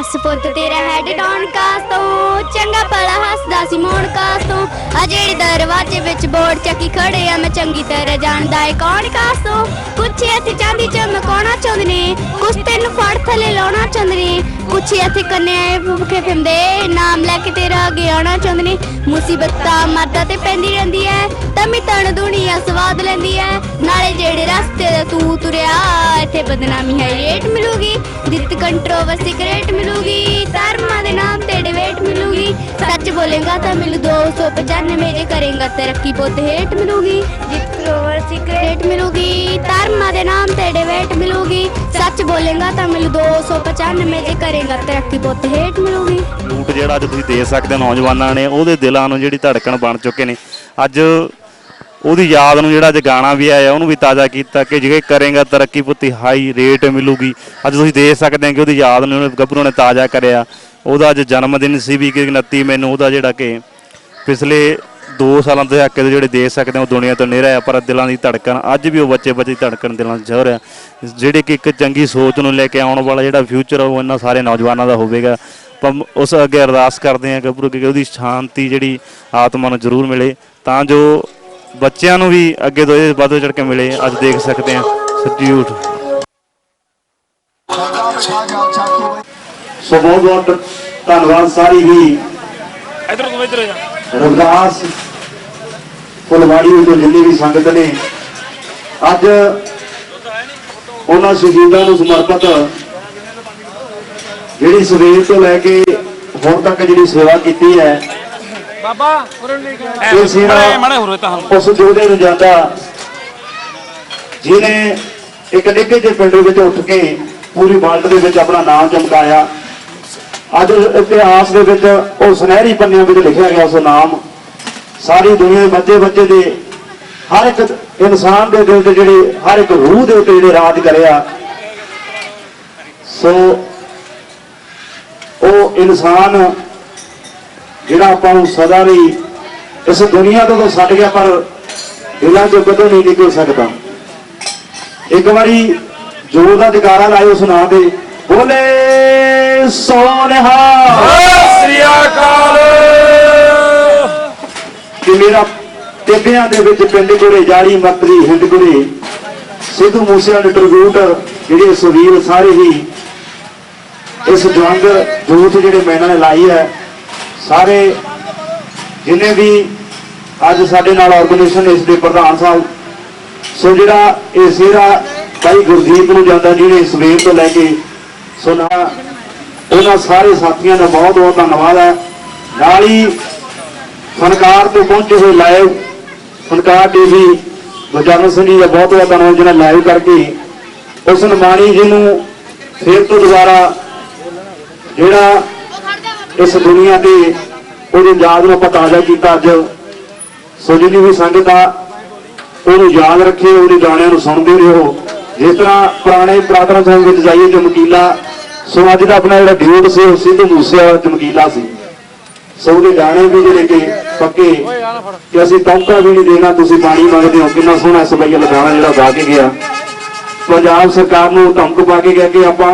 ਜੱਸ ਪੁੱਤ, ਤੇਰਾ head down ਕਾਸ ਤੋਂ ਚੰਗਾ ਭਲਾ ਹੱਸਦਾ ਸੀ ਮੋੜ ਕਾਸ ਤੋਂ ਆ ਜਿਹੜੀ ਦਰਵਾਜ਼ੇ ਵਿੱਚ ਬੋਰਡ ਚੱਕੀ ਖੜੇ ਆ, ਮੈਂ ਚੰਗੀ ਤਰ੍ਹਾਂ ਜਾਣਦਾ ਏ ਕੌਣ ਕਾਸ ਤੋਂ ਕੁਛ ਇੱਥੇ ਚਾਂਦੀ ਚਮਕਾਉਣਾ ਚਾਹੁੰਦੇ ਨੇ ਕੁਛ ਤੈਨੂੰ ਫੜ ਥੱਲੇ ਲਾਉਣਾ ਚਾਹੁੰਦੇ ਨੇ। ਕੁਛ ਇੱਥੇ ਕੰਨਿਆ ਭੁੱਖੇ ਫਿਰਦੇ, ਨਾਮ ਲੈ ਕੇ ਤੇਰਾ ਅੱਗੇ ਆਉਣਾ ਚਾਹੁੰਦੇ ਨੇ। ਮੁਸੀਬਤਾਂ ਮਰਦਾ ਤੇ ਪੈਂਦੀ ਰਹਿੰਦੀ ਐ ਤਮੀ ਤਣ ਦੁਨੀਆ ਸਵਾਦ ਲੈਂਦੀ ਐ ਨਾਲੇ ਜਿਹੜੇ ਰਸਤੇ ਦਾ ਤੂੰ ਤੁਰਿਆ, ਇੱਥੇ ਬਦਨਾਮੀ ਹੈ, ਰੇਟ ਕੰਟਰੋਵਰਸੀ ਕ੍ਰੇਟ ਮਿਲੂਗੀ ਧਰਮਾਂ ਦੇ ਨਾਮ ਤੇ ਡਿਬੇਟ ਮਿਲੂਗੀ ਸੱਚ ਬੋਲੇਗਾ ਤਾਂ ਮਿਲੂ 295 ਜੇ ਕਰੇਗਾ ਤਰੱਕੀ ਬਹੁਤ ਹੇਟ ਮਿਲੂਗੀ ਜਿੱਤ ਕੰਟਰੋਵਰਸੀ ਕ੍ਰੇਟ ਮਿਲੂਗੀ ਧਰਮਾਂ ਦੇ ਨਾਮ ਤੇ ਡਿਬੇਟ ਮਿਲੂਗੀ ਸੱਚ ਬੋਲੇਗਾ ਤਾਂ ਮਿਲੂ 295 ਜੇ ਕਰੇਗਾ ਤਰੱਕੀ ਬਹੁਤ ਹੇਟ ਮਿਲੂਗੀ ਲੂਟ ਜਿਹੜਾ ਅੱਜ ਤੁਸੀਂ ਦੇ ਸਕਦੇ ਹੋ ਨੌਜਵਾਨਾਂ ਨੇ ਉਹਦੇ ਦਿਲਾਂ ਨੂੰ ਜਿਹੜੀ ਧੜਕਣ ਬਣ ਚੁੱਕੇ ਨੇ ਅੱਜ ਉਹਦੀ ਯਾਦ ਨੂੰ ਜਿਹੜਾ ਅੱਜ ਗਾਣਾ ਵੀ ਆਇਆ, ਉਹਨੂੰ ਵੀ ਤਾਜ਼ਾ ਕੀਤਾ ਕਿ ਜੇ ਕਰੇਗਾ ਤਰੱਕੀ ਪੁੱਤੀ, ਹਾਈ ਰੇਟ ਮਿਲੂਗੀ। ਅੱਜ ਤੁਸੀਂ ਦੇਖ ਸਕਦੇ ਹੋ ਕਿ ਉਹਦੀ ਯਾਦ ਨੂੰ ਗੱਭਰੂ ਨੇ ਤਾਜ਼ਾ ਕਰਿਆ। ਉਹਦਾ ਅੱਜ ਜਨਮ ਦਿਨ ਸੀ ਵੀ ਕਿ 29 ਮੈਨੂੰ ਉਹਦਾ ਜਿਹੜਾ ਕਿ ਪਿਛਲੇ 2 ਸਾਲਾਂ ਤੋਂ ਹੱਕੇ ਦੇ ਜਿਹੜੇ ਦੇਖ ਸਕਦੇ ਹੋ ਦੁਨੀਆ ਤੋਂ ਨਿਹਰਾ ਆ, ਪਰ ਦਿਲਾਂ ਦੀ ਧੜਕਣ, ਅੱਜ ਵੀ ਉਹ ਬੱਚੇ ਬੱਚੇ ਧੜਕਣ ਦਿਲਾਂ 'ਚ ਜ਼ੋਰ ਆ ਜਿਹੜੇ ਕਿ ਇੱਕ ਚੰਗੀ ਸੋਚ ਨੂੰ ਲੈ ਕੇ ਆਉਣ ਵਾਲਾ ਜਿਹੜਾ ਫਿਊਚਰ ਉਹ ਇਹਨਾਂ ਸਾਰੇ ਨੌਜਵਾਨਾਂ ਦਾ ਹੋਵੇਗਾ। ਪਰ ਉਸ ਅੱਗੇ ਅਰਦਾਸ ਕਰਦੇ ਹਾਂ ਗੱਭਰੂ ਕਿ ਉਹਦੀ ਸ਼ਾਂਤੀ ਜਿਹੜੀ ਆਤਮਾ ਨੂੰ ਜ਼ਰੂਰ ਮਿਲੇ। ਤਾਂ ਜੋ ਬੱਚਿਆਂ ਨੂੰ ਵੀ ਅੱਗੇ ਤੋਂ ਇਹ ਵੱਧ ਚੜ ਕੇ ਮਿਲੇ ਅੱਜ ਦੇਖ ਸਕਦੇ ਹਾਂ ਸਟੀਊਟ ਸੋ ਬਹੁਤ ਬਹੁਤ ਧੰਨਵਾਦ ਸਾਰੀ ਹੀ। ਇਧਰ ਕੋ ਇਧਰ ਜਾ। ਰਵਿਦਾਸ ਫੁਲਵਾੜੀ ਤੋਂ ਜਿੰਨੀ ਵੀ ਸੰਗਤ ਨੇ ਅੱਜ ਉਹਨਾਂ ਸ਼ਹੀਦਾਂ ਨੂੰ ਸਮਰਪਿਤ ਜਿਹੜੀ ਸਵੇਰ ਤੋਂ ਲੈ ਕੇ ਹੁਣ ਤੱਕ ਜਿਹੜੀ ਸੇਵਾ ਕੀਤੀ ਹੈ ਬਾਬਾ ਉਰਨ ਲੈ ਇਹ ਸੀਰਾ- ਕੇ ਮੜੇ ਹੋ ਤਾਂ ਹਮ ਉਸ ਜੋਧੇ ਨੂੰ ਜਾਂਦਾ ਜਿਨੇ ਇੱਕ ਨਿੱਕੇ ਜਿਹੇ ਪਿੰਡ ਵਿੱਚ ਉੱਠ ਕੇ ਪੂਰੀ ਵਰਲਡ ਦੇ ਵਿੱਚ ਆਪਣਾ ਨਾਮ ਚਮਕਾਇਆ। ਅੱਜ ਇਤਿਹਾਸ ਦੇ ਵਿੱਚ ਉਹ ਸੁਨਹਿਰੀ ਪੰਨਿਆਂ ਵਿੱਚ ਲਿਖਿਆ ਗਿਆ ਉਸ ਨਾਮ। ਸਾਰੀ ਦੁਨੀਆ ਦੇ ਬੱਚੇ ਬੱਚੇ ਦੇ ਹਰ ਇੱਕ ਇਨਸਾਨ ਦੇ ਦਿਲ ਤੇ ਜਿਹੜੇ ਹਰ ਇੱਕ ਰੂਹ ਦੇ ਉੱਤੇ ਜਿਹੜੇ ਰਾਜ ਕਰਿਆ। ਸੋ ਉਹ ਇਨਸਾਨ ਜਿਹੜਾ ਆਪਾਂ ਨੂੰ ਸਦਾ ਲਈ ਇਸ ਦੁਨੀਆ ਤੋਂ ਤਾਂ ਛੱਡ ਗਿਆ ਪਰ ਦਿਲਾਂ ਚੋਂ ਕਦੇ ਨਹੀਂ ਨਿਕਲ ਸਕਦਾ। ਇੱਕ ਵਾਰੀ ਜੋਰ ਦਾ ਜਕਾਰਾ ਲਾਇਓ ਨਾਂ ਦੇ ਬੋਲੇ ਸੋਨਹਾ। ਸ੍ਰੀ ਅਕਾਲ। ਕਿ ਮੇਰਾ ਟਿੱਬਿਆਂ ਦੇ ਵਿੱਚ ਪਿੰਡ ਗੁਰੇ ਜਾਲੀ ਮੱਤਰੀ ਹਿੰਦ ਗੁਰੇ ਸਿੱਧੂ ਮੂਸੇ ਵਾਲੇ ਟਰਬੂਟ ਜਿਹੜੇ ਸੁਵੀਰ ਸਾਰੇ ਹੀ ਇਸ ਜੰਗ ਜੋਤ ਜਿਹੜੇ ਮੈਨਾਂ ਨੇ ਲਾਈ ਹੈ ਸਾਰੇ ਜਿੰਨੇ ਵੀ ਅੱਜ ਸਾਡੇ ਨਾਲ ਆਰਗੇਨਾਈਜੇਸ਼ਨ ਇਸ ਦੇ ਪ੍ਰਧਾਨ ਸਾਹਿਬ, ਸੋ ਜਿਹੜਾ ਇਹ ਸਿਹਰਾ ਭਾਈ ਗੁਰਦੀਪ ਨੂੰ ਜਾਂਦਾ ਜਿਹਨੇ ਸਵੇਰ ਤੋਂ ਲੈ ਕੇ, ਸੋ ਨਾ ਉਹਨਾਂ ਸਾਰੇ ਸਾਥੀਆਂ ਦਾ ਬਹੁਤ ਬਹੁਤ ਧੰਨਵਾਦ ਹੈ। ਨਾਲ ਹੀ ਫਨਕਾਰ ਤੋਂ ਪਹੁੰਚੇ ਹੋਏ ਲਾਈਵ ਫਨਕਾਰ ਟੀਵੀ ਗੁਰਜਨ ਸਿੰਘ ਜੀ ਦਾ ਬਹੁਤ ਬਹੁਤ ਧੰਨਵਾਦ ਜਿਹੜਾ ਲਾਈਵ ਕਰਕੇ ਉਸ ਨਿਮਾਣੀ ਜੀ ਨੂੰ ਫਿਰ ਤੋਂ ਦੁਬਾਰਾ ਜਿਹੜਾ ਇਸ ਦੁਨੀਆ ਤੇ ਉਹਦੀ ਯਾਦ ਨੂੰ ਆਪਾਂ ਤਾਜ਼ਾ ਕੀਤਾ ਅੱਜ। ਸੋ ਜਿੰਨੀ ਵੀ ਸੰਗਤ ਆ, ਉਹਨੂੰ ਯਾਦ ਰੱਖੇ ਉਹਦੇ ਗਾਣਿਆਂ ਨੂੰ ਸੁਣਦੇ ਰਹੋ। ਜਿਸ ਤਰ੍ਹਾਂ ਪੁਰਾਣੇ ਪ੍ਰਾਤਨ ਸੰਗ ਵਿੱਚ ਜਾਈਏ ਚਮਕੀਲਾ, ਸੋ ਅੱਜ ਦਾ ਆਪਣਾ ਜਿਹੜਾ ਡਿਊਟ ਸੀ, ਉਹ ਸਿੱਧੂ ਮੂਸੇਵਾਲਾ ਚਮਕੀਲਾ ਸੀ। ਸੋ ਉਹਦੇ ਗਾਣੇ ਵੀ ਜਿਹੜੇ ਕਿ ਪੱਕੇ ਕਿ ਅਸੀਂ ਟੌਂਕਾ ਵੀ ਨਹੀਂ ਦੇਣਾ, ਤੁਸੀਂ ਪਾਣੀ ਮੰਗਦੇ ਹੋ, ਕਿੰਨਾ ਸੋਹਣਾ ਇਸ ਬਈਆ ਲਗਾਣਾ ਜਿਹੜਾ ਗਾ ਕੇ ਗਿਆ। ਪੰਜਾਬ ਸਰਕਾਰ ਨੂੰ ਧਮਕ ਪਾ ਕੇ ਗਿਆ ਕਿ ਆਪਾਂ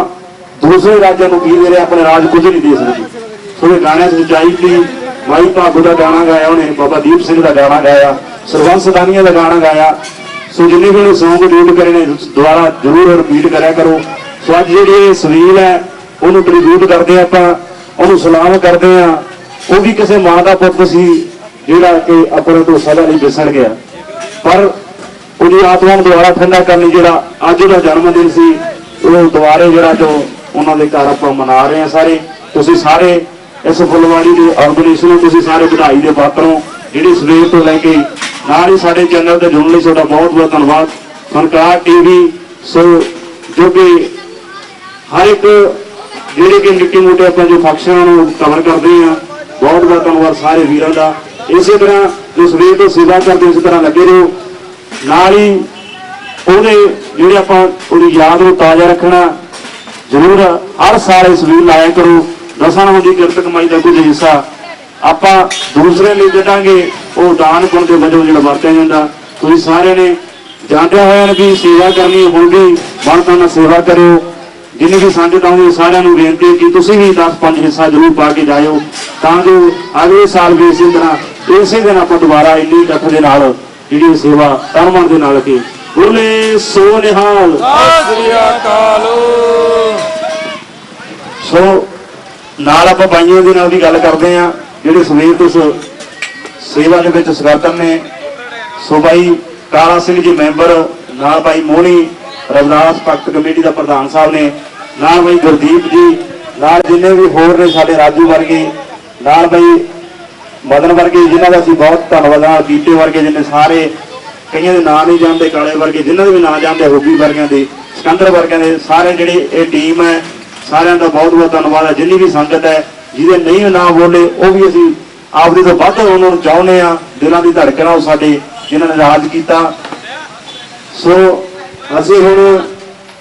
ਦੂਸਰੇ ਰਾਜਾਂ ਨੂੰ ਕੀ ਦੇ ਰਹੇ, ਆਪਣੇ ਰਾਜ ਕੁਝ ਨਹੀਂ ਦੇ ਸਕਦੇ। ਸੋ ਇਹ ਗਾਣਿਆਂ 'ਚ ਸੱਚਾਈ ਸੀ ਮਾਈ ਭਾਗੋ ਦਾ ਗਾਣਾ ਗਾਇਆ ਉਹਨੇ, ਬਾਬਾ ਦੀਪ ਸਿੰਘ ਦਾ ਗਾਣਾ ਗਾਇਆ, ਸਰਵੰਸ ਸਦਾਨੀਆ ਦਾ ਗਾਣਾ ਗਾਇਆ। ਸੋ ਜਿੰਨੇ ਵੀ ਸੌਂਗ ਰਿਪੀਟ ਕਰੇ ਨੇ, ਦੁਬਾਰਾ ਜ਼ਰੂਰ ਰਿਪੀਟ ਕਰਿਆ ਕਰੋ। ਸੋ ਅੱਜ ਜਿਹੜੀ ਇਹ ਸਵੀਲ ਹੈ, ਉਹਨੂੰ ਟ੍ਰਿਬਿਊਟ ਕਰਦੇ ਆਪਾਂ, ਉਹਨੂੰ ਸਲਾਮ ਕਰਦੇ ਆ ਉਹ ਵੀ ਕਿਸੇ ਮਾਂ ਦਾ ਪੁੱਤ ਸੀ, ਜਿਹੜਾ ਕਿ ਆਪਣੇ ਤੋਂ ਸਦਾ ਲਈ ਵਿਸੜ ਗਿਆ। ਪਰ ਉਹਦੀ ਆਤਮਾ ਨੂੰ ਦੁਬਾਰਾ ਠੰਡਾ ਕਰਨ ਜਿਹੜਾ ਅੱਜ ਦਾ ਜਨਮ ਦਿਨ ਸੀ, ਉਹ ਦੁਬਾਰੇ ਜਿਹੜਾ ਜੋ ਉਹਨਾਂ ਦੇ ਘਰ ਆਪਾਂ ਮਨਾ ਰਹੇ ਆ ਸਾਰੇ, ਤੁਸੀਂ ਸਾਰੇ ਇਸ ਫੁੱਲਵਾੜੀ ਦੇ ਆਰਗੇਨਾਈਜੇਸ਼ਨ ਨੂੰ ਤੁਸੀਂ ਸਾਰੇ ਵਧਾਈ ਦੇ ਪਾਤਰ ਹੋ ਜਿਹੜੀ ਸਵੇਰ ਤੋਂ ਲੈ ਕੇ ਨਾਲ ਹੀ ਸਾਡੇ ਚੈਨਲ ਤੇ ਜੁੜਨ ਲਈ ਤੁਹਾਡਾ ਬਹੁਤ ਬਹੁਤ ਧੰਨਵਾਦ। ਫਨਕਾਰ ਟੀਵੀ, ਸੋ ਜੋ ਕਿ ਹਰ ਇੱਕ ਜਿਹੜੇ ਕਿ ਨਿੱਕੇ ਮੋਟੇ ਆਪਾਂ ਜੋ ਫੰਕਸ਼ਨਾਂ ਨੂੰ ਕਵਰ ਕਰਦੇ ਆ ਬਹੁਤ ਬਹੁਤ ਧੰਨਵਾਦ ਸਾਰੇ ਵੀਰਾਂ ਦਾ। ਇਸੇ ਤਰ੍ਹਾਂ ਜੋ ਸਵੇਰ ਤੋਂ ਸੇਵਾ ਕਰਦੇ ਇਸੇ ਤਰ੍ਹਾਂ ਲੱਗੇ ਰਹੋ। ਨਾਲ ਹੀ ਉਹਦੇ ਜਿਹੜੇ ਆਪਾਂ ਉਹਦੀ ਯਾਦ ਨੂੰ ਤਾਜ਼ਾ ਰੱਖਣਾ ਜ਼ਰੂਰ ਹਰ ਸਾਲ ਇਸ ਵੀਰ ਲਾਇਆ ਕਰੋ। ਦਸਾਂ ਨੂੰ ਦੀ ਕਿਰਤ ਕਮਾਈ ਦਾ ਕੁਝ ਹਿੱਸਾ ਆਪਾਂ ਦੂਸਰੇ ਲਈ ਦੇਵਾਂਗੇ ਉਹ ਦਾਨ ਪੁੰਨ ਦੇ ਵਜੋਂ ਜਿਹੜਾ ਵਰਤਿਆ ਜਾਂਦਾ। ਤੁਸੀਂ ਸਾਰਿਆਂ ਨੇ ਜਾਣਦੇ ਹੋਏ ਵੀ ਸੇਵਾ ਕਰਨੀ ਵੀ ਮਨ ਨਾਲ ਸੇਵਾ ਕਰਿਓ। ਜਿੰਨੇ ਵੀ ਸੰਗਤ ਆਉਂਦੇ ਸਾਰਿਆਂ ਨੂੰ ਬੇਨਤੀ ਕਿ ਤੁਸੀਂ ਵੀ 10-5 ਹਿੱਸਾ ਜ਼ਰੂਰ ਪਾ ਕੇ ਜਾਇਓ। ਤਾਂ ਜੋ ਅਗਲੇ ਸਾਲ ਵੀ ਇਸੇ ਤਰ੍ਹਾਂ ਇਸੇ ਦਿਨ ਆਪਾਂ ਦੁਬਾਰਾ ਇੰਨੀ ਇਕੱਠ ਦੇ ਨਾਲ ਜਿਹੜੀ ਸੇਵਾ ਤਨਮਨ ਦੇ ਨਾਲ ਕੇ ਬੋਲੇ ਸੋ ਨਿਹਾਲ ਸਤਿ ਸ੍ਰੀ ਅਕਾਲ। ਸੋ ਨਾਲ ਆਪਾਂ ਬਾਈਆਂ ਦੇ ਨਾਲ ਦੀ ਗੱਲ ਕਰਦੇ ਆ ਜਿਹੜੇ ਸਵੇਰ ਤੋਂ ਸੇਵਾ ਦੇ ਵਿੱਚ ਸਗਾਤਨ ਨੇ। ਸੋ ਬਾਈ ਕਾਲਾ ਸਿੰਘ ਜੀ ਮੈਂਬਰ, ਨਾਲ ਬਾਈ ਮੋਹਣੀ, ਰਵਿਦਾਸ ਭਗਤ ਕਮੇਟੀ ਦਾ ਪ੍ਰਧਾਨ ਸਾਹਿਬ ਨੇ। ਨਾਲ ਬਾਈ ਗੁਰਦੀਪ ਜੀ, ਨਾਲ ਜਿੰਨੇ ਵੀ ਹੋਰ ਨੇ ਸਾਡੇ ਰਾਜੂ ਵਰਗੇ, ਨਾਲ ਬਾਈ ਮਦਨ ਵਰਗੇ, ਜਿਨ੍ਹਾਂ ਦਾ ਅਸੀਂ ਬਹੁਤ ਧੰਨਵਾਦ ਨਾਲ ਕੀਤੇ ਵਰਗੇ ਜਿੰਨੇ ਸਾਰੇ, ਕਈਆਂ ਦੇ ਨਾਂ ਨਹੀਂ ਜਾਣਦੇ, ਕਾਲੇ ਵਰਗੇ ਜਿਨ੍ਹਾਂ ਦੇ ਵੀ ਨਾਂ ਜਾਣਦੇ ਹੋਬੀ ਵਰਗਿਆਂ ਦੇ, ਸਿਕੰਦਰ ਵਰਗਿਆਂ ਦੇ, ਸਾਰੇ ਜਿਹੜੇ ਇਹ ਟੀਮ ਹੈ ਸਾਰਿਆਂ ਦਾ ਬਹੁਤ ਬਹੁਤ ਧੰਨਵਾਦ ਹੈ। ਜਿੰਨੀ ਵੀ ਸੰਗਤ ਹੈ, ਜਿਹਦੇ ਨਹੀਂ ਨਾਂ ਬੋਲੇ, ਉਹ ਵੀ ਅਸੀਂ ਆਪਦੇ ਤੋਂ ਵੱਧ ਉਹਨਾਂ ਨੂੰ ਚਾਹੁੰਦੇ ਆ ਦਿਲਾਂ ਦੀ ਧੜਕਣਾ ਆ ਉਹ ਸਾਡੇ, ਜਿਨ੍ਹਾਂ ਨੇ ਰਾਜ ਕੀਤਾ। ਸੋ, ਅਸੀਂ ਹੁਣ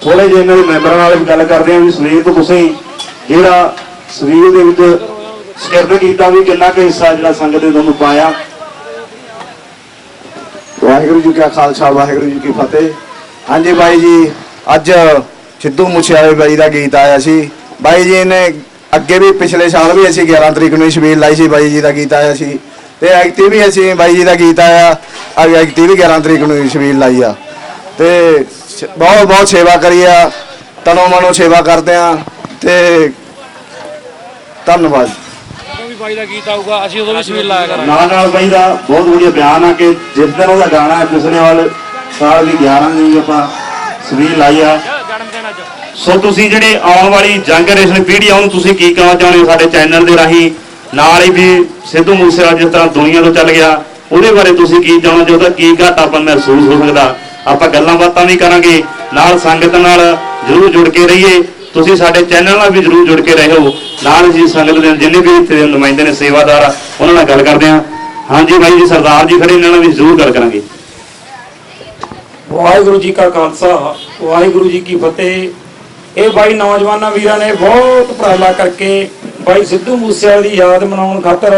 ਥੋੜੇ ਜਿਹੇ ਇਹਨਾਂ ਦੇ ਮੈਂਬਰਾਂ ਨਾਲ ਵੀ ਗੱਲ ਕਰਦੇ ਹਾਂ ਵੀ ਸਵੇਰ ਤੋਂ ਤੁਸੀਂ ਜਿਹੜਾ ਸਰੀਰ ਦੇ ਵਿੱਚ ਸਕਰਤ ਕੀਤਾ ਵੀ ਕਿੰਨਾ ਕੁ ਹਿੱਸਾ ਜਿਹੜਾ ਸੰਗਤ ਨੇ ਤੁਹਾਨੂੰ ਪਾਇਆ। ਵਾਹਿਗੁਰੂ ਜੀ ਕਾ ਖਾਲਸਾ, ਵਾਹਿਗੁਰੂ ਜੀ ਕੀ ਫਤਿਹ। ਹਾਂਜੀ ਬਾਈ ਜੀ, ਅੱਜ ਸਿੱਧੂ ਮੂਸੇਵਾਲੇ ਬਾਈ ਦਾ ਗੀਤ ਆਇਆ ਸੀ। ਬਾਈ ਜੀ ਨੇ ਅੱਗੇ ਵੀ ਪਿਛਲੇ ਸਾਲ ਵੀ ਅਸੀਂ 11 ਤਰੀਕ ਨੂੰ ਸ਼ਬੀਲ ਲਾਈ ਸੀ ਬਾਈ ਜੀ ਦਾ ਗੀਤ ਆਇਆ ਸੀ। ਤੇ ਐਕਟੀ ਵੀ ਅਸੀਂ ਬਾਈ ਜੀ ਦਾ ਗੀਤ ਆਇਆ। ਅੱਜ ਐਕਟੀ ਵੀ 11 ਤਰੀਕ ਨੂੰ ਸ਼ਬੀਲ ਲਾਈ ਆ। ਤੇ ਬਹੁਤ ਬਹੁਤ ਸੇਵਾ ਕਰੀ ਆ। ਤਨੋਂ ਮਨੋਂ ਸੇਵਾ ਕਰਦੇ ਆ। ਤੇ ਧੰਨਵਾਦ। ਜਦੋਂ ਵੀ ਬਾਈ ਦਾ ਗੀਤ ਆਊਗਾ ਅਸੀਂ ਉਦੋਂ ਵੀ ਸਵੇਰ ਲਾਇਆ ਕਰਾਂਗੇ। ਨਾਲ ਨਾਲ ਬਾਈ ਦਾ ਬਹੁਤ ਵਧੀਆ ਬਿਆਨ ਆ ਕਿ ਜਿਸ ਦਿਨ ਉਹਦਾ ਗਾਣਾ ਪਿਛਲੇ ਵਾਲ ਸਾਲ ਦੀ 11 ਨੂੰ ਆਪਾਂ ਸਵੀਰ ਲਾਈ ਆ। ਸੋ ਤੁਸੀਂ ਜਿਹੜੇ ਆਉਣ ਵਾਲੀ ਜਨਰੇਸ਼ਨ ਪੀੜ੍ਹੀ ਆ, ਉਹਨੂੰ ਤੁਸੀਂ ਕੀ ਕਹਿਣਾ ਚਾਹੁੰਦੇ ਹੋ ਸਾਡੇ ਚੈਨਲ ਦੇ ਰਾਹੀਂ? ਨਾਲ ਹੀ ਵੀ ਸਿੱਧੂ ਮੂਸੇਵਾਲਾ ਜਿਸ ਤਰ੍ਹਾਂ ਦੁਨੀਆ ਤੋਂ ਚੱਲ ਗਿਆ, ਉਹਦੇ ਬਾਰੇ ਤੁਸੀਂ ਕੀ ਚਾਹੁੰਦੇ ਹੋ? ਕੀ ਘਾਟਾ ਆਪਾਂ ਮਹਿਸੂਸ ਹੋ ਸਕਦਾ? ਆਪਾਂ ਗੱਲਾਂ ਬਾਤਾਂ ਵੀ ਕਰਾਂਗੇ। ਨਾਲ ਸੰਗਤ ਨਾਲ ਜਰੂਰ ਜੁੜ ਕੇ ਰਹੀਏ। ਤੁਸੀਂ ਸਾਡੇ ਚੈਨਲ ਨਾਲ ਵੀ ਜਰੂਰ ਜੁੜ ਕੇ ਰਹੋ ਨਾਲ ਜੀ ਸੰਗਤ ਦੇ ਜਿੰਨੇ ਵੀ ਇੱਥੇ ਦੇ ਨੁਮਾਇੰਦੇ ਨੇ, ਸੇਵਾਦਾਰ ਉਹਨਾਂ ਨਾਲ ਗੱਲ ਕਰਦੇ ਹਾਂ। ਹਾਂਜੀ ਬਾਈ ਜੀ, ਸਰਦਾਰ ਜੀ ਖੜੇ, ਇਹਨਾਂ ਨਾਲ ਵੀ ਜਰੂਰ ਗੱਲ ਕਰਾਂਗੇ। ਵਾਹਿਗੁਰੂ ਜੀ ਕਾ ਖਾਲਸਾ, ਵਾਹਿਗੁਰੂ ਜੀ ਕੀ ਫਤਿਹ। ਇਹ ਬਾਈ ਨੌਜਵਾਨਾਂ ਵੀਰਾਂ ਨੇ ਬਹੁਤ ਉਪਰਾਲਾ ਕਰਕੇ ਬਾਈ ਸਿੱਧੂ ਮੂਸੇਵਾਲੇ ਦੀ ਯਾਦ ਮਨਾਉਣ ਖਾਤਰ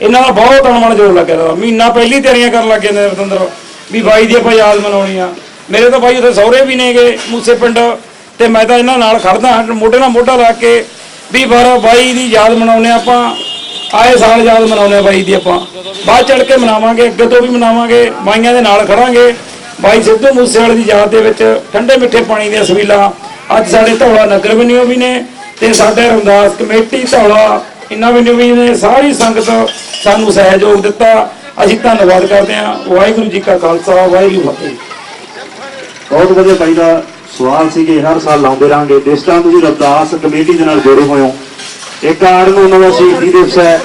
ਇਹਨਾਂ ਦਾ ਬਹੁਤ ਅਣਮਣ ਜੋਰ ਲੱਗਿਆ ਦਾ ਮਹੀਨਾ ਪਹਿਲੀ ਤਿਆਰੀਆਂ ਕਰਨ ਲੱਗੇ ਨੇ ਰਤੰਦਰ, ਵੀ ਬਾਈ ਦੀ ਆਪਾਂ ਯਾਦ ਮਨਾਉਣੀ ਆ। ਮੇਰੇ ਤਾਂ ਬਾਈ ਉੱਥੇ ਸਹੁਰੇ ਵੀ ਨੇਗੇ, ਮੂਸੇ ਪਿੰਡ, ਤੇ ਮੈਂ ਤਾਂ ਇਹਨਾਂ ਨਾਲ ਖੜਦਾ ਹਾਂ, ਮੋਢੇ ਨਾਲ ਮੋਢਾ ਲਾ ਕੇ ਵੀ ਬਾਰਾ ਬਾਈ ਦੀ ਯਾਦ ਮਨਾਉਣੇ ਆਪਾਂ, ਆਏ ਸਾਲ ਯਾਦ ਮਨਾਉਣੇ ਆ ਬਾਈ ਦੀ ਆਪਾਂ। ਬਾਅਦ ਚੜ ਕੇ ਮਨਾਵਾਂਗੇ, ਅੱਗੇ ਤੋਂ ਵੀ ਮਨਾਵਾਂਗੇ, ਬਾਈਆਂ ਦੇ ਨਾਲ ਖੜਾਂਗੇ। ਬਾਈ ਸਿੱਧੂ ਮੂਸੇਵਾਲੇ ਦੀ ਯਾਦ ਦੇ ਵਿੱਚ ਠੰਡੇ ਮਿੱਠੇ ਪਾਣੀ ਦੀਆਂ ਸਵੀਲਾਂ ਅੱਜ ਸਾਡੇ ਧੌਲਾ ਨਗਰ ਬਣਿਓ ਵੀ ਨੇ ਤੇ ਸਾਡੇ ਰਮਦਾਸ ਕਮੇਟੀ ਧੌਲਾ, ਇਹਨਾਂ ਵੀ ਵੀ ਨੇ, ਸਾਰੀ ਸੰਗਤ ਸਾਨੂੰ ਸਹਿਯੋਗ ਦਿੱਤਾ। ਅਸੀਂ ਧੰਨਵਾਦ ਕਰਦੇ ਹਾਂ। ਵਾਹਿਗੁਰੂ ਜੀ ਕਾ ਖਾਲਸਾ, ਵਾਹਿਗੁਰੂ ਫਤਿਹ। ਬਹੁਤ ਵਧੀਆ ਬਾਈ ਦਾ ਸਵਾਲ ਸੀ ਕਿ ਹਰ ਸਾਲ ਲਾਉਂਦੇ ਰਾਂਗੇ ਜਿਸ ਤਰ੍ਹਾਂ ਤੁਸੀਂ ਰਵਦਾਸ ਕਮੇਟੀ ਦੇ ਨਾਲ ਜੁੜੇ ਹੋਏ ਹੋ, ਇੱਕ ਆੜ ਨੂੰ ਉਹਨਾਂ ਦਾ ਸ਼ਹੀਦੀ ਦਿਵਸ ਹੈ।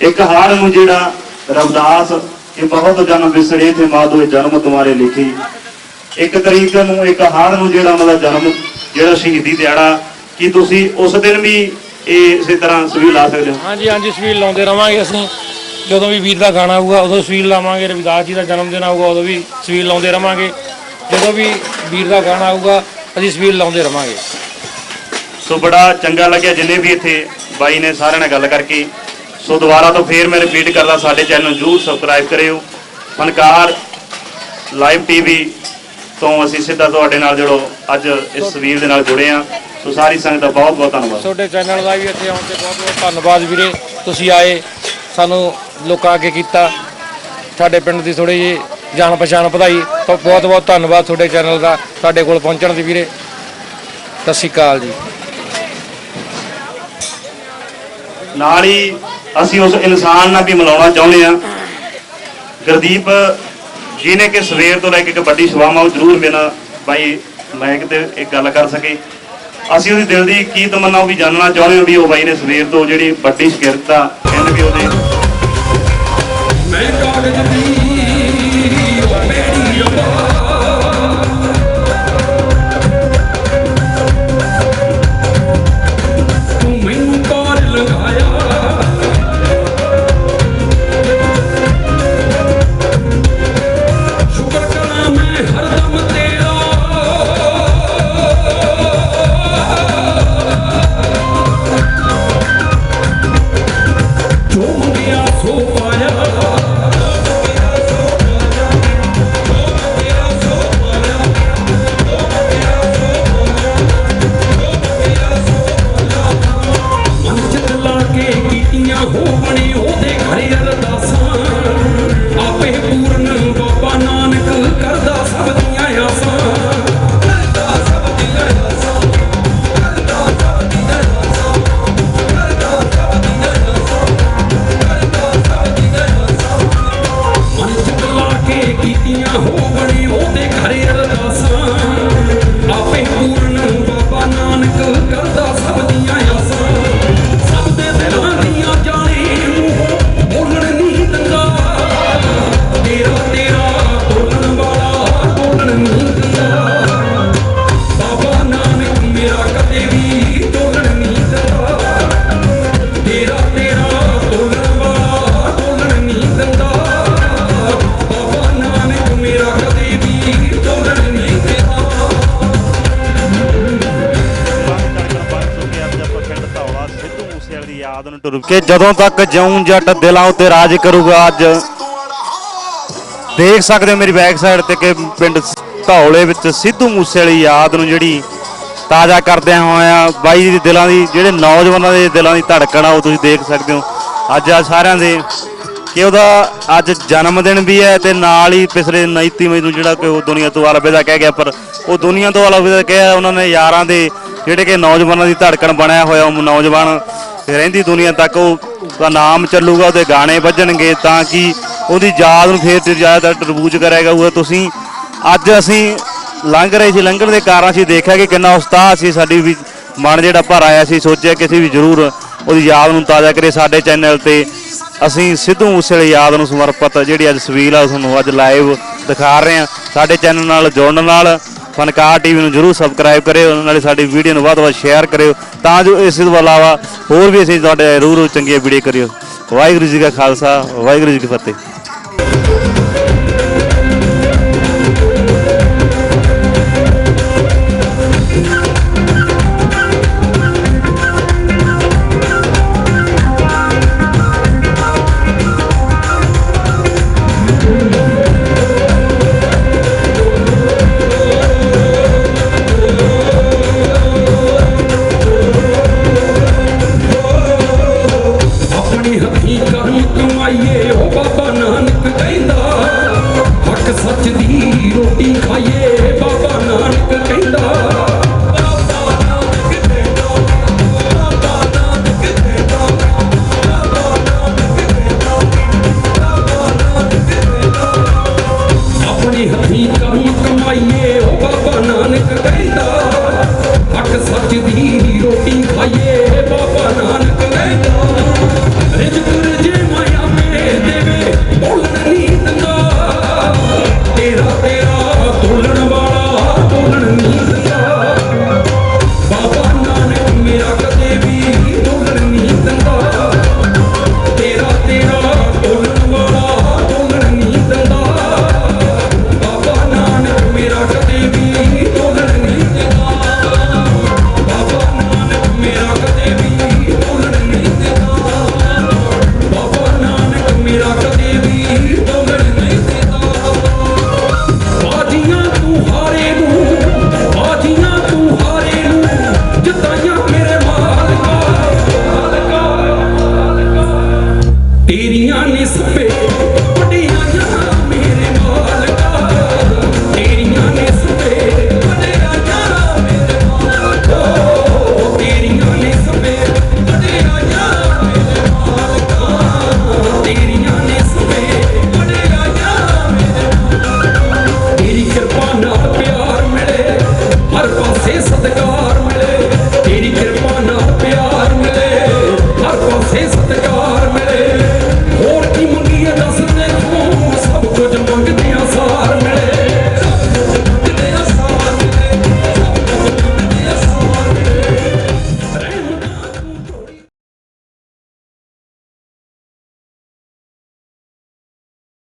ਇੱਕ ਹਾੜ ਨੂੰ ਜਿਹੜਾ ਰਵਦਾਸ ਇਹ ਬਹੁਤ ਜਨਮ ਵਿਸੜੇ ਤੇ ਮਾਧੋ ਜਨਮ ਤੁਮਾਰੇ ਲਿਖੀ। ਇੱਕ ਤਰੀਕ ਨੂੰ ਇੱਕ ਹਾੜ ਨੂੰ ਜਿਹੜਾ ਉਹਨਾਂ ਦਾ ਜਨਮ ਜਿਹੜਾ ਸ਼ਹੀਦੀ ਦਿਹਾੜਾ ਕੀ ਤੁਸੀਂ ਉਸ ਦਿਨ ਵੀ ਇਹ ਇਸੇ ਤਰ੍ਹਾਂ ਸਵੀ ਲਾ ਸਕਦੇ ਹੋ? ਹਾਂਜੀ ਹਾਂਜੀ ਸਵੀਲ ਲਾਉਂਦੇ ਰਵਾਂਗੇ ਅਸੀਂ। ਜਦੋਂ ਵੀ ਵੀਰ ਦਾ ਗਾਣਾ ਆਊਗਾ ਉਦੋਂ ਸਵੀਲ ਲਾਵਾਂਗੇ ਰਵਿਦਾਸ ਜੀ ਦਾ ਜਨਮ ਦਿਨ ਆਊਗਾ ਉਦੋਂ ਵੀ ਸਵੀਲ ਲਾਉਂਦੇ ਰਵਾਂਗੇ। ਜਦੋਂ ਵੀ ਵੀਰ ਦਾ ਗਾਣਾ ਆਊਗਾ ਅਸੀਂ ਸਵੀਲ ਲਾਉਂਦੇ ਰਵਾਂਗੇ। ਸੋ ਬੜਾ ਚੰਗਾ ਲੱਗਿਆ ਜਿੰਨੇ ਵੀ ਇੱਥੇ ਬਾਈ ਨੇ ਸਾਰਿਆਂ ਨਾਲ ਗੱਲ ਕਰਕੇ। ਸੋ ਦੁਬਾਰਾ ਤੋਂ ਫੇਰ ਮੈਂ ਰਿਪੀਟ ਕਰਦਾ ਸਾਡੇ ਚੈਨਲ ਨੂੰ ਜਰੂਰ ਸਬਸਕ੍ਰਾਈਬ ਕਰਿਓ। ਫਨਕਾਰ ਲਾਈਵ ਟੀਵੀ ਤੋਂ ਅਸੀਂ ਸਿੱਧਾ ਤੁਹਾਡੇ ਨਾਲ ਜੁੜੋ ਅੱਜ ਇਸ ਤਸਵੀਰ ਦੇ ਨਾਲ ਜੁੜੇ ਆ ਸੋ ਸਾਰੀ ਸੰਗਤ ਦਾ ਬਹੁਤ ਬਹੁਤ ਧੰਨਵਾਦ। ਤੁਹਾਡੇ ਚੈਨਲ ਦਾ ਵੀ ਇੱਥੇ ਆਉਣ ਤੇ ਬਹੁਤ ਬਹੁਤ ਧੰਨਵਾਦ ਵੀਰੇ। ਤੁਸੀਂ ਆਏ ਸਾਨੂੰ ਲੋਕਾਂ ਅੱਗੇ ਕੀਤਾ। ਸਾਡੇ ਪਿੰਡ ਦੀ ਥੋੜੀ ਜਿਹੀ ਜਾਣ ਪਛਾਣ ਵਧਾਈ। ਤਾਂ ਬਹੁਤ ਬਹੁਤ ਧੰਨਵਾਦ ਤੁਹਾਡੇ ਚੈਨਲ ਦਾ ਸਾਡੇ ਕੋਲ ਪਹੁੰਚਣ ਦੀ ਵੀਰੇ। ਸਤਿ ਸ਼੍ਰੀ ਅਕਾਲ ਜੀ। ਨਾਲ ਹੀ ਅਸੀਂ ਉਸ ਇਨਸਾਨ ਨਾਲ ਵੀ ਮਿਲਾਉਣਾ ਚਾਹੁੰਦੇ ਆ ਗੁਰਦੀਪ ਜਿਹਨੇ ਕਿ ਸਵੇਰ ਤੋਂ ਲੈ ਕੇ ਇੱਕ ਵੱਡੀ ਸੇਵਾਵਾਂ ਉਹ ਜ਼ਰੂਰ ਮੇਰਾ ਬਾਈ ਮੈਂ ਕਿਤੇ ਇੱਕ ਗੱਲ ਕਰ ਸਕੇ। ਅਸੀਂ ਉਹਦੀ ਦਿਲ ਦੀ ਕੀ ਤਮੰਨਾ ਉਹ ਵੀ ਜਾਣਨਾ ਚਾਹੁੰਦੇ ਹਾਂ ਵੀ ਉਹ ਬਾਈ ਨੇ ਸਵੇਰ ਤੋਂ ਜਿਹੜੀ ਵੱਡੀ ਸ਼ਿਕਾਇਤ ਆ ਕਹਿੰਦੇ ਵੀ ਉਹਦੇ ਤੂੰ ਹੋਵਣੀ ਉਹਦੇ ਘਰੇ ਅਰਦਾਸਾਂ। ਆਪੇ ਪੂਰਨ ਬਾਬਾ ਨਾਨਕ ਕਰਦਾ ਸਭ ਦੀਆਂ ਆਸਾਂ। ਕਰਦਾ ਸਭ ਦੀਆਂ ਆਸਾਂ। ਕਰਦਾ ਸਭ ਦੀਆਂ ਆਸਾਂ। ਕਰਦਾ ਸਭ ਦੀਆਂ ਆਸਾਂ। ਕਰਦਾ ਸਭ ਦੀਆਂ ਆਸਾਂ। ਮਨ ਚ ਲਾ ਕੇ ਕੀਤੀਆਂ ਹੋਵਣੀ ਉਹਦੇ ਘਰੇ ਅਰਦਾਸਾਂ। ਆਪੇ ਪੂਰਨ ਬਾਬਾ ਨਾਨਕ ਕਰਦਾ ਸਭ ਦੀਆਂ ਯਾਦ ਨੂੰ ਟੁਰ ਕੇ ਜਦੋਂ ਤੱਕ ਜਿਉਂ ਜੱਟ ਦਿਲਾਂ ਉੱਤੇ ਰਾਜ ਕਰੂਗਾ ਅੱਜ, ਦੇਖ ਸਕਦੇ ਹੋ ਮੇਰੀ ਬੈਕ ਸਾਈਡ ਤੇ ਕਿ ਪਿੰਡ ਧੌਲੇ ਵਿੱਚ ਸਿੱਧੂ ਮੂਸੇ ਵਾਲੀ ਯਾਦ ਨੂੰ ਜਿਹੜੀ ਤਾਜ਼ਾ ਕਰਦਿਆਂ ਹੋਇਆਂ ਬਾਈ ਦੀ ਦਿਲਾਂ ਦੀ, ਜਿਹੜੇ ਨੌਜਵਾਨਾਂ ਦੇ ਦਿਲਾਂ ਦੀ ਧੜਕਣ ਆ, ਉਹ ਤੁਸੀਂ ਦੇਖ ਸਕਦੇ ਹੋ। ਅੱਜ ਆ ਸਾਰਿਆਂ ਦੇ ਕਿ ਉਹਦਾ ਅੱਜ ਜਨਮ ਦਿਨ ਵੀ ਹੈ ਤੇ ਨਾਲ ਹੀ ਪਿਛਲੇ 29 ਮਈ ਨੂੰ ਜਿਹੜਾ ਕਿ ਉਹ ਦੁਨੀਆ ਤੋਂ ਅਲਵਿਦਾ ਕਹਿ ਗਿਆ, ਪਰ ਉਹ ਦੁਨੀਆ ਤੋਂ ਅਲਵਿਦਾ ਕਿਹਾ ਉਹਨਾਂ ਨੇ ਯਾਰਾਂ ਦੇ ਜਿਹੜੇ ਕਿ ਨੌਜਵਾਨਾਂ ਦੀ ਧੜਕਣ ਬਣਿਆ ਹੋਇਆ, ਉਹ ਨੌਜਵਾਨ ਰਹਿੰਦੀ ਦੁਨੀਆ ਤੱਕ ਉਹ ਦਾ ਨਾਮ ਚੱਲੂਗਾ, ਉਹਦੇ ਗਾਣੇ ਵੱਜਣਗੇ ਤਾਂ ਕਿ ਉਹਦੀ ਯਾਦ ਨੂੰ ਫੇਰ ਤੇ ਜ਼ਿਆਦਾ ਟਰਬੂਜ ਕਰੇਗਾ। ਉਹ ਤੁਸੀਂ ਅੱਜ ਅਸੀਂ ਲੰਘ ਰਹੇ ਸੀ, ਲੰਘਣ ਦੇ ਕਾਰਨ ਅਸੀਂ ਦੇਖਿਆ ਕਿ ਕਿੰਨਾ ਉਸਤਾਹ ਸੀ, ਸਾਡੀ ਵੀ ਮਨ ਜਿਹੜਾ ਭਰ ਆਇਆ ਸੀ, ਸੋਚਿਆ ਕਿ ਅਸੀਂ ਵੀ ਜ਼ਰੂਰ ਉਹਦੀ ਯਾਦ ਨੂੰ ਤਾਜ਼ਾ ਕਰੀਏ ਸਾਡੇ ਚੈਨਲ ਤੇ। ਅਸੀਂ ਸਿੱਧੂ ਮੂਸੇਵਾਲੇ ਯਾਦ ਨੂੰ ਸਮਰਪਿਤ ਜਿਹੜੀ ਅੱਜ ਸਵੀਲ ਆ ਤੁਹਾਨੂੰ ਅੱਜ ਲਾਈਵ ਦਿਖਾ ਰਹੇ ਹਾਂ। ਸਾਡੇ ਚੈਨਲ ਨਾਲ ਜੁੜਨ ਨਾਲ ਫਨਕਾਰ ਟੀਵੀ ਨੂੰ ਜਰੂਰ ਸਬਸਕ੍ਰਾਈਬ ਕਰਿਓ, ਉਹਨਾਂ ਨਾਲ ਸਾਡੀ ਵੀਡੀਓ ਨੂੰ ਵੱਧ ਤੋਂ ਵੱਧ ਸ਼ੇਅਰ ਕਰਿਓ, ਤਾਂ ਜੋ ਇਸ ਤੋਂ ਇਲਾਵਾ ਹੋਰ ਵੀ ਅਸੀਂ ਤੁਹਾਡੇ ਰੂਹ ਚੰਗੀਆਂ ਵੀਡੀਓ ਕਰਿਓ। ਵਾਹਿਗੁਰੂ ਜੀ ਕਾ ਖਾਲਸਾ, ਵਾਹਿਗੁਰੂ ਜੀ ਕੀ ਫਤਿਹ।